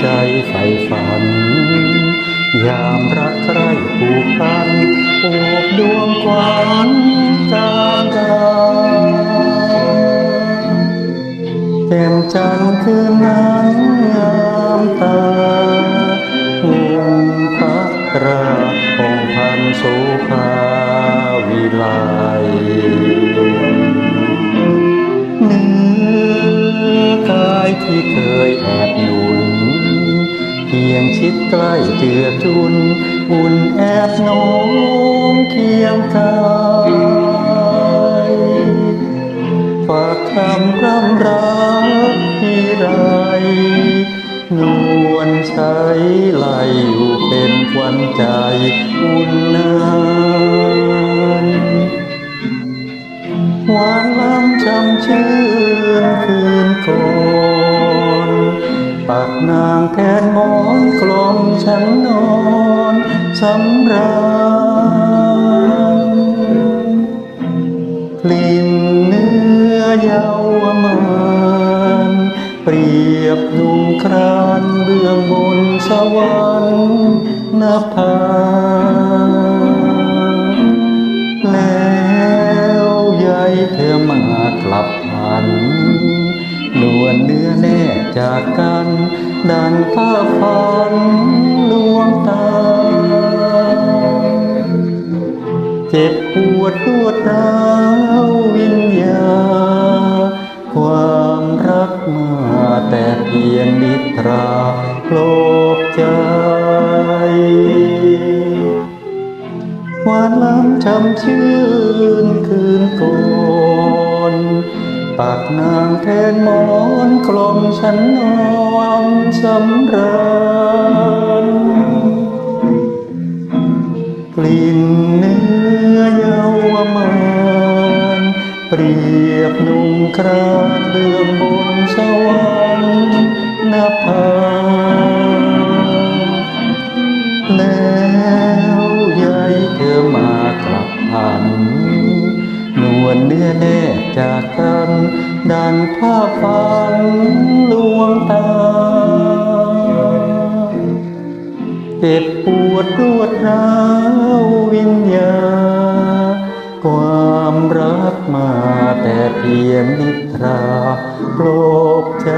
ใฝ่ฝัน ยามรักใครผูกพันโอบดวงควันกลางกายแก้มจันทร์คืนนั้นงามตาหุ่นพระตราองพันโสภาวิไล เพียงชิดใกล้เจือจุนอุ่นแอบโน้มเคียงกายฝากคำร่ำรักที่ไรนวลใช้ไหลอยู่เป็นควันใจอุ่นนานหวานล้ำช่ำชื่น ปักนางแทนหมอนกลมฉันนอนสำราญกลิ่นเนื้อเยาวมันเปรียบนุ่งครานเบื้องบนสวรรค์นภาแล้วยายเธอมากลับพันนวลเนื้อแน่ จากกันดังภาพฝันลวงตา เจ็บปวดรวดร้าววิญญา ความรักมาแต่เพียงนิทราโลบใจหวานล้ำช่ำชื่นคืนก่อน ปากนางแทนหมอนกลมฉันนอนสำราญกลิ่นเนื้อเยาวมันเปรียบนุ่งครานเบื้องบนสวรรค์นภาแล้วยายเธอมากลับพันนวลเนื้อแน่จาก ดันดังภาพฝันลวงตา เจ็บปวดรวดร้าววิญญา ความรักมาแต่เพียงนิทราโปรบใจ